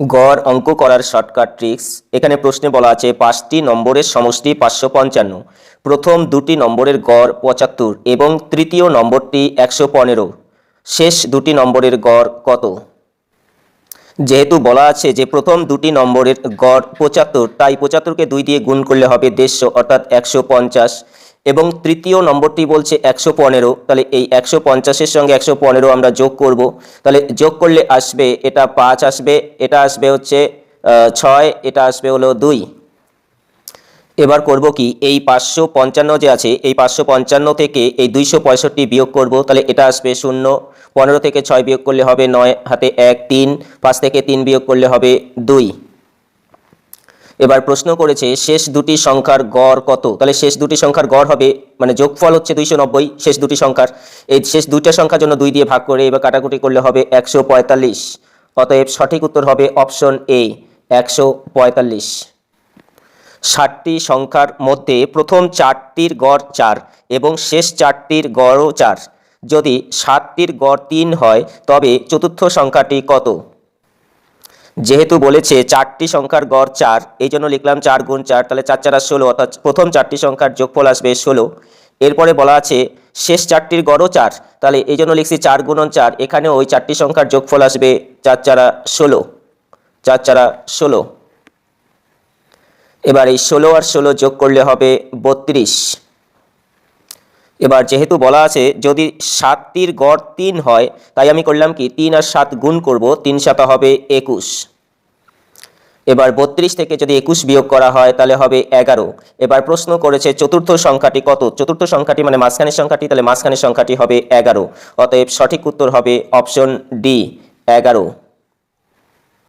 গড় অঙ্ক করার শর্টকাট ট্রিক্স। এখানে প্রশ্নে বলা আছে, পাঁচটি নম্বরের সমষ্টি পাঁচশো পঞ্চান্ন। প্রথম দুটি নম্বরের গড় পঁচাত্তর এবং তৃতীয় নম্বরটি একশো পনেরো। শেষ দুটি নম্বরের গড় কত? যেহেতু বলা আছে যে প্রথম দুটি নম্বরের গড় পঁচাত্তর, তাই পঁচাত্তরকে দুই দিয়ে গুণ করলে হবে দেড়শো, অর্থাৎ একশো পঞ্চাশ। এবং তৃতীয় নম্বরটি বলছে একশো পনেরো। তাহলে এই একশো পঞ্চাশের সঙ্গে একশো পনেরো আমরা যোগ করব। তাহলে যোগ করলে আসবে, এটা পাঁচ আসবে, এটা আসবে হচ্ছে ছয়, এটা আসবে হলো দুই। এবার করব কি, এই পাঁচশো পঞ্চান্ন যে আছে, এই পাঁচশো পঞ্চান্ন থেকে এই দুইশো পঁয়ষট্টি বিয়োগ করব। তাহলে এটা আসবে শূন্য। পনেরো থেকে ছয় বিয়োগ করলে হবে নয়, হাতে এক, তিন, পাঁচ থেকে তিন বিয়োগ করলে হবে দুই। এবার প্রশ্ন করেছে, শেষ দুটি সংখ্যার গড় কত? তাহলে শেষ দুটি সংখ্যার গড় হবে মানে যোগফল হচ্ছে দুইশো নব্বই, শেষ দুটি সংখ্যার। এই শেষ দুইটা সংখ্যার জন্য দুই দিয়ে ভাগ করে এবার কাটাকুটি করলে হবে একশো পঁয়তাল্লিশ। অতএব সঠিক উত্তর হবে অপশন এ, একশো পঁয়তাল্লিশ। ষাটটি সংখ্যার মধ্যে প্রথম চারটির গড় চার এবং শেষ চারটির গড়ও চার। যদি সাতটির গড় তিন হয়, তবে চতুর্থ সংখ্যাটি কত? যেহেতু বলেছে চারটি সংখ্যার গড় চার, এই জন্য লিখলাম চার গুণ চার, তাহলে চার চার আর ষোলো, অর্থাৎ প্রথম চারটি সংখ্যার যোগফল আসবে ষোলো। এরপরে বলা আছে শেষ চারটির গড়ও চার, তাহলে এই জন্য লিখছি চার গুণন চার, এখানেও ওই চারটি সংখ্যার যোগফল আসবে চার চারা ষোলো, চার চারা ষোলো। এবার এই ষোলো আর ষোলো যোগ করলে হবে বত্রিশ। এবার যেহেতু বলা আছে, যদি সাতটির গড় তিন হয়, তাই আমি করলাম কি, তিন আর সাত গুণ করব, তিন সাতা হবে একুশ। এবার বত্রিশ থেকে যদি একুশ বিয়োগ করা হয়, তাহলে হবে এগারো। এবার প্রশ্ন করেছে, চতুর্থ সংখ্যাটি কত? চতুর্থ সংখ্যাটি মানে মাঝখানের সংখ্যাটি, তাহলে মাঝখানের সংখ্যাটি হবে এগারো। অতএব সঠিক উত্তর হবে অপশন ডি, এগারো।